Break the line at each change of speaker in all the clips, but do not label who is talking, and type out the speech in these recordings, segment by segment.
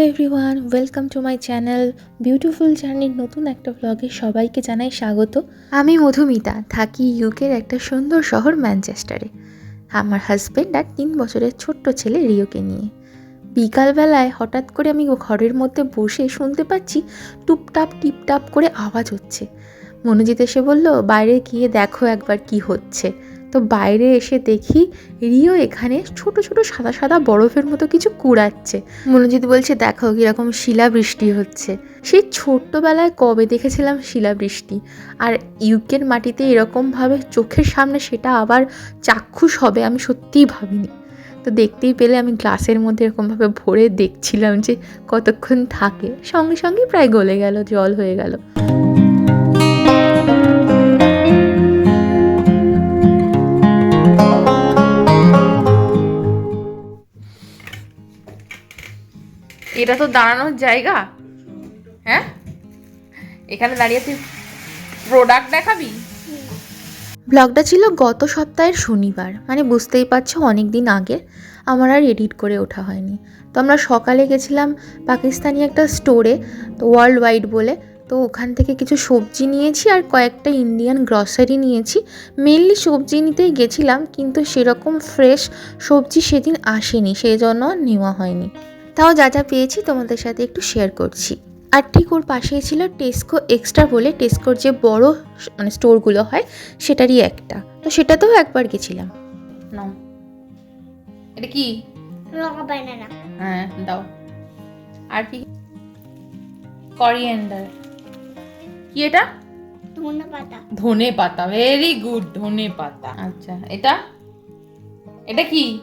Hello everyone, welcome to my channel beautiful জার্নির নতুন একটা ব্লগে সবাইকে জানাই স্বাগত। আমি মধুমিতা, থাকি ইউকের একটা সুন্দর শহর ম্যানচেস্টারে। আমার হাজব্যান্ড আর তিন বছরের ছোট্ট ছেলে রিওকে নিয়ে। বিকালবেলায় হঠাৎ করে আমি ঘরের মধ্যে বসে শুনতে পাচ্ছি টুপটাপ টিপটাপ করে আওয়াজ হচ্ছে। মনোজিৎ এসে বলল, বাইরে গিয়ে দেখো একবার কি হচ্ছে। তো বাইরে এসে দেখি রিও এখানে ছোট ছোট সাদা সাদা বরফের মতো কিছু কুড়াচ্ছে। মনোজিৎ বলছে, দেখো কীরকম শিলাবৃষ্টি হচ্ছে। সেই ছোট্টবেলায় কবে দেখেছিলাম শিলাবৃষ্টি? আর ইউকের মাটিতে এরকমভাবে চোখের সামনে সেটা আবার চাক্ষুষ হবে, আমি সত্যিই ভাবিনি। তো দেখতেই পেলে আমি গ্লাসের মধ্যে এরকমভাবে ভরে দেখছিলাম যে কতক্ষণ থাকে। সঙ্গে সঙ্গে প্রায় গলে গেল, জল হয়ে গেল।
এটা তো দাঁড়ানোর জায়গা। হ্যাঁ? এখানে দাঁড়িয়ে তুই প্রোডাক্ট দেখাবি?
ব্লগটা ছিল গত সপ্তাহের শনিবার। মানে বুঝতেই পারছ অনেক দিন আগে আমার আর এডিট করে ওঠা হয়নি। তো আমরা সকালে গেছিলাম পাকিস্তানি একটা স্টোরে তো ওয়ার্ল্ড ওয়াইড বলে। তো ওখান থেকে কিছু সবজি নিয়েছি আর কয়েকটা ইন্ডিয়ান গ্রসারি নিয়েছি। মেনলি সবজি নিতেই গেছিলাম, কিন্তু সেরকম ফ্রেশ সবজি সেদিন আসেনি সেই জন্য নেওয়া হয়নি। তাও যা যা পেয়েছি তোমাদের সাথে একটু শেয়ার করছি। আর ঠিক ওর পাশেই ছিল টেস্কো এক্সট্রা বলে টেস্কোর যে বড় মানে স্টোরগুলো হয় সেটারই একটা। তো সেটাতেও একবার গেছিলাম।
নাও। এটা কি? হ্যাঁ দাও। আর কি? করিয়েন্ডার কি এটা?
ধনে পাতা
ধনে পাতা ভেরি গুড ধনে পাতা আচ্ছা এটা? এটা কি?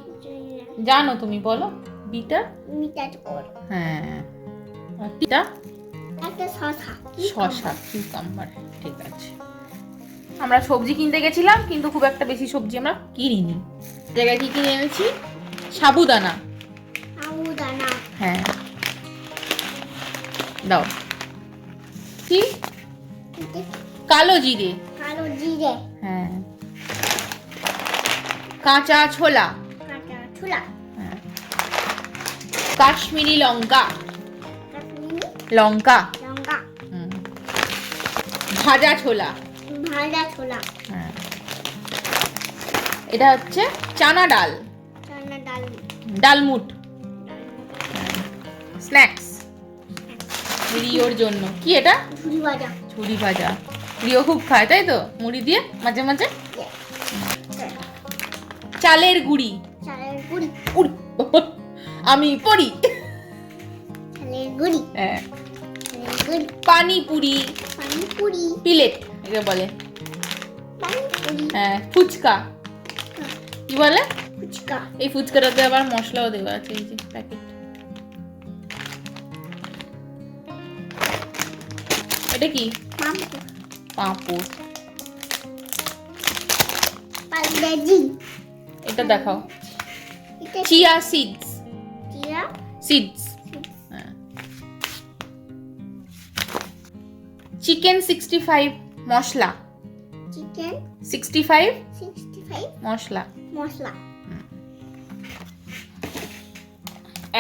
জানো তুমি বলো। বিটা
মিটার কর
হ্যাঁ। আর এটা
একটা শশা
শশা কিউকাম্বার ঠিক আছে। আমরা সবজি কিনতে গেছিলাম কিন্তু খুব একটা বেশি সবজি আমরা কিনিনি। জায়গায় কি কিনে এনেছি? সাবুদানা।
সাবুদানা।
হ্যাঁ। দাও। কি? কালো জিরে।
কালো জিরে।
হ্যাঁ। কাঁচা ছোলা।
কাঁচা ছোলা।
কাশ্মীরি লঙ্কা। লঙ্কা।
লঙ্কা।
ভাজা ছোলা।
ভাজা ছোলা।
হ্যাঁ। এটা হচ্ছে চানা ডাল।
চানা ডাল।
ডালমুট। স্ন্যাক্স। রিওর জন্য। কি এটা?
ঝুড়ি ভাজা।
ছুরি ভাজা। রিও খুব খায় তাই তো? মুড়ি দিয়ে মাঝে মাঝে? চালের গুঁড়ি।
চালের গুড়ি।
আমি পড়ি। হ্যাঁ। পানিপুরি।
পানিপুরি।
পিলেট একে বলে। হ্যাঁ ফুচকা। কি বলে?
ফুচকা।
এই ফুচকাটাতে আবার মশলাও দেওয়া আছে এই যে প্যাকেট এটা কি? পাঁপড়। এটা দেখাও। Chia seeds seeds chicken sixty five masala
chicken
sixty five
sixty five
masala
masala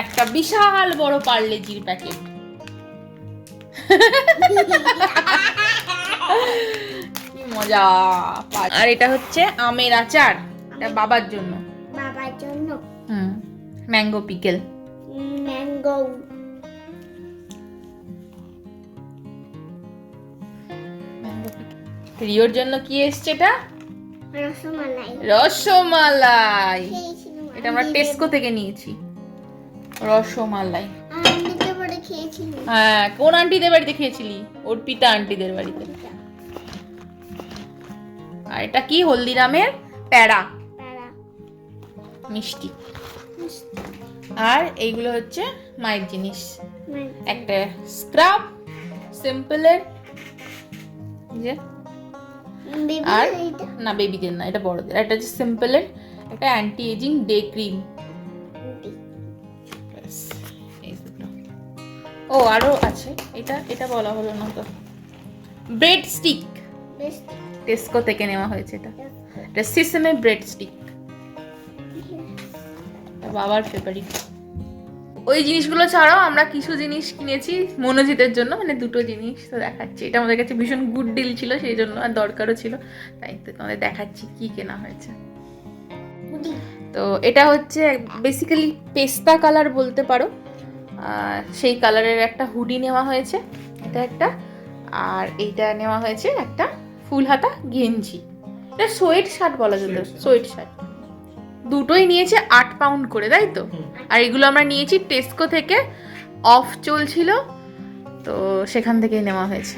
একটা বিশাল বড় পার্লেজির প্যাকেট। মজা আর এটা হচ্ছে আমের আচার। এটা বাবার জন্য।
বাবার জন্য।
হুম ম্যাঙ্গো পিকেল।
ম্যাঙ্গো
রিওর জন্য কি এসছে এটা?
রসমালাই।
রসমালাই। এটা আমরা টেস্কো থেকে নিয়েছি। রসমালাই। হ্যাঁ কোন আন্টিদের বাড়িতে খেয়েছিলি? অর্পিতা আন্টিদের বাড়িতে। আর এটা কি? হলদিরামের প্যাড়া
তারা
মিষ্টি। আর এইগুলো হচ্ছে মায়ের জিনিস। একটা স্ক্রাব সিম্পলের যে। আর না বেবিদের না এটা বড়দের। এটা হচ্ছে সিম্পলের একটা অ্যান্টি এজিং ডে ক্রিম ও আরও আছে। এটা এটা বলা হলো না তো। ব্রেড স্টিক টেস্কো থেকে নেওয়া হয়েছে এটা। এটা সিসেমে ব্রেড স্টিক বাবার ফেভারিট ওই জিনিসগুলো ছাড়াও আমরা কিছু জিনিস কিনেছি মনোজিতের জন্য মানে দুটো জিনিস তো দেখাচ্ছি। এটা আমাদের কাছে ভীষণ গুড ডিল ছিল সেই জন্য আর দরকারও ছিল। তাই তো তোমাদের দেখাচ্ছি কি কেনা হয়েছে। তো এটা হচ্ছে বেসিক্যালি পেস্তা কালার বলতে পারো। সেই কালারের একটা হুডি নেওয়া হয়েছে এটা একটা। আর এইটা নেওয়া হয়েছে একটা ফুল হাতা গেঞ্জি। এটা সোয়েট শার্ট বলা যেত সোয়েট শার্ট দুটোই নিয়েছে আট পাউন্ড করে তাই তো? আর এগুলো আমরা নিয়েছি টেস্কো থেকে অফ চলছিল তো সেখান থেকেই নেওয়া হয়েছে।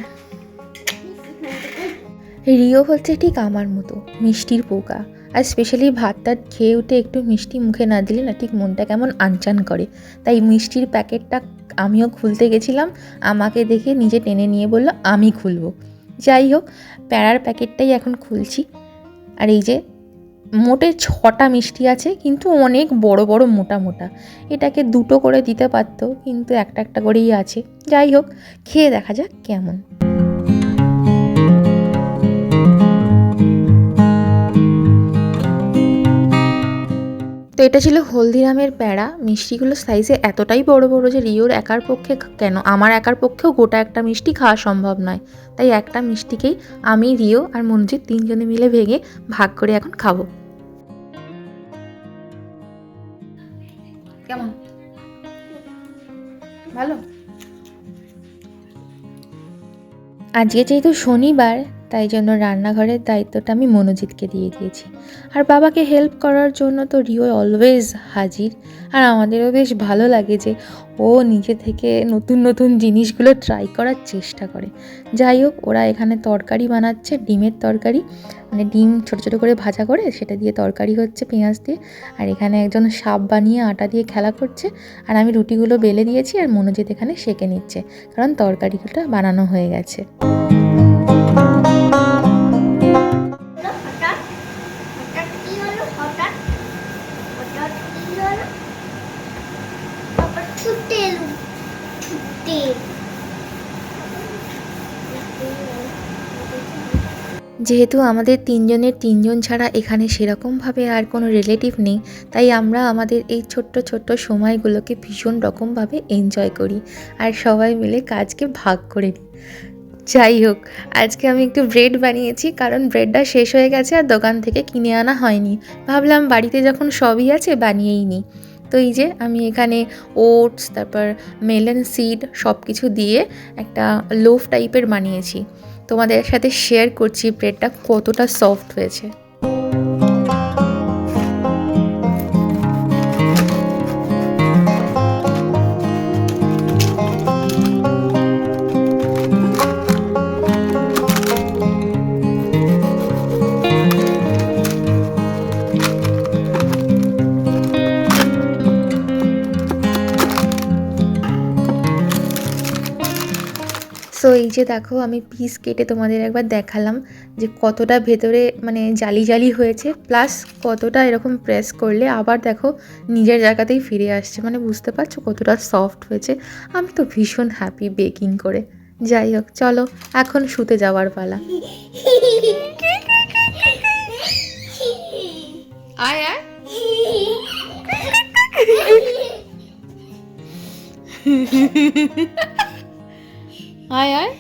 রিও হচ্ছে ঠিক আমার মতো মিষ্টির পোকা। আর স্পেশালি ভাত টাত খেয়ে উঠে একটু মিষ্টি মুখে না দিলে না ঠিক মনটা কেমন আনচান করে। তাই মিষ্টির প্যাকেটটা আমিও খুলতে গেছিলাম আমাকে দেখে নিজে টেনে নিয়ে বলল আমি খুলবো। যাই হোক প্যারার প্যাকেটটাই এখন খুলছি। আর এই যে মোটে ছটা মিষ্টি আছে, কিন্তু অনেক বড় বড় মোটা মোটা। এটাকে দুটো করে দিতে পারতো, কিন্তু একটা একটা করেই আছে। যাই হোক, খেয়ে দেখা যাক কেমন। তো এটা ছিল হলদিরামের প্যাড়া মিষ্টিগুলো সাইজে এতটাই বড় বড় যে রিওর একার পক্ষে কেন? আমার একার পক্ষেও গোটা একটা মিষ্টি খাওয়া সম্ভব নয়। তাই একটা মিষ্টিকেই আমি, রিও আর মঞ্জিত তিনজনে মিলে ভেঙে ভাগ করে এখন খাব।
কেমন? ভালো?
আজকে যেহেতু শনিবার তাই জন্য রান্নাঘরের দায়িত্বটা আমি মনোজিৎকে দিয়ে দিয়েছি। আর বাবাকে হেল্প করার জন্য তো রিও অলওয়েজ হাজির। আর আমাদেরও বেশ ভালো লাগে যে ও নিজে থেকে নতুন নতুন জিনিসগুলো ট্রাই করার চেষ্টা করে। যাই হোক, ওরা এখানে তরকারি বানাচ্ছে, ডিমের তরকারি। মানে ডিম ছোটো ছোটো করে ভাজা করে, সেটা দিয়ে তরকারি হচ্ছে পেঁয়াজ দিয়ে। আর এখানে একজন সাপ বানিয়ে আটা দিয়ে খেলা করছে। আর আমি রুটিগুলো বেলে দিয়েছি আর মনোজিৎ এখানে সেঁকে নিচ্ছে। কারণ তরকারিগুলো বানানো হয়ে গেছে। যেহেতু আমাদের তিনজনের তিনজন ছাড়া এখানে সেরকমভাবে আর কোনো রিলেটিভ নেই, তাই আমরা আমাদের এই ছোট্ট ছোট্ট সময়গুলোকে ভীষণ রকমভাবে এনজয় করি আর সবাই মিলে কাজকে ভাগ করে নিই। যাই হোক, আজকে আমি একটু ব্রেড বানিয়েছি, কারণ ব্রেডটা শেষ হয়ে গেছে আর দোকান থেকে কিনে আনা হয়নি। ভাবলাম বাড়িতে যখন সবই আছে বানিয়েই নিই তো এই যে আমি এখানে ওটস তারপর মেলন সিড সব কিছু দিয়ে একটা লোফ টাইপের বানিয়েছি। তোমাদের সাথে শেয়ার করছি ব্রেডটা কতটা সফট হয়েছে। সো এই যে দেখো, আমি পিস কেটে তোমাদের একবার দেখালাম যে কতটা ভেতরে মানে জালি জালি হয়েছে প্লাস কতটা এরকম প্রেস করলে আবার দেখো নিজের জায়গাতেই ফিরে আসছে। মানে বুঝতে পারছ কতটা সফট হয়েছে? আমি তো ভীষণ হ্যাপি বেকিং করে। যাই হোক, চলো, এখন শুতে যাওয়ার পালা।
আয় আয়। আয় আয়।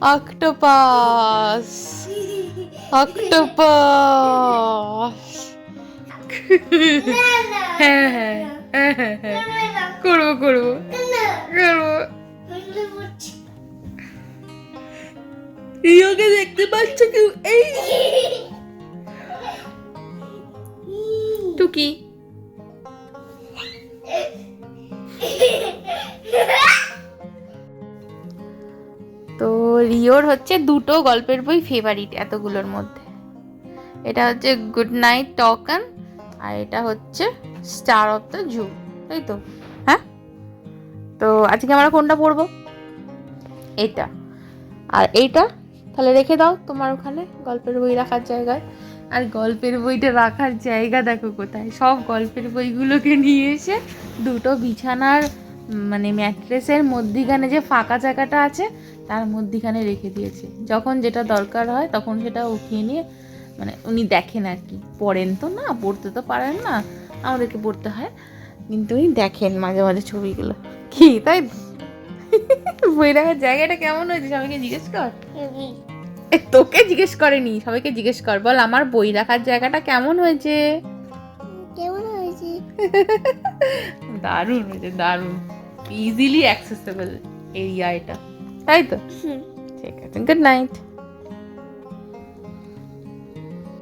অক্টোপাস। অক্টোপাস। হ্যাঁ হ্যাঁ হ্যাঁ হ্যাঁ হ্যাঁ। করব করব। করব। রিওকে দেখতে পাচ্ছ কেউ? এই। টুকি। তো রিওর হচ্ছে দুটো গল্পের বই ফেভারিট এতগুলোর মধ্যে। এটা হচ্ছে গুড নাইট টকন আর এটা হচ্ছে স্টার অফ দ্য জু তাই তো? হ্যাঁ? তো আজকে আমরা কোনটা পড়ব? এটা আর এইটা? তাহলে রেখে দাও তোমার ওখানে গল্পের বই রাখার জায়গায়। আর গল্পের বইটা রাখার জায়গা দেখো কোথায়? সব গল্পের বইগুলোকে নিয়ে এসে দুটো বিছানার মানে ম্যাট্রেসের মধ্যিখানে যে ফাঁকা জায়গাটা আছে, তার মধ্যিখানে রেখে দিয়েছে। যখন যেটা দরকার হয় তখন সেটা উঠিয়ে নিয়ে মানে উনি দেখেন আর কি। পড়েন তো না, পড়তে তো পারেন না, আমাদেরকে পড়তে হয়। কিন্তু উনি দেখেন মাঝে মাঝে ছবিগুলো। কি তাই? বই রাখার জায়গাটা কেমন হয়েছে? সবাইকে জিজ্ঞেস কর। তোকে জিজ্ঞেস করেনি সবাইকে জিজ্ঞেস কর বল আমার বই রাখার জায়গাটা কেমন হয়েছে?
কেমন হয়েছে?
দারুণ হয়েছে দারুণ ইজিলি অ্যাক্সেসেবল এরিয়া এটা তাই তো? ঠিক আছে গুড নাইট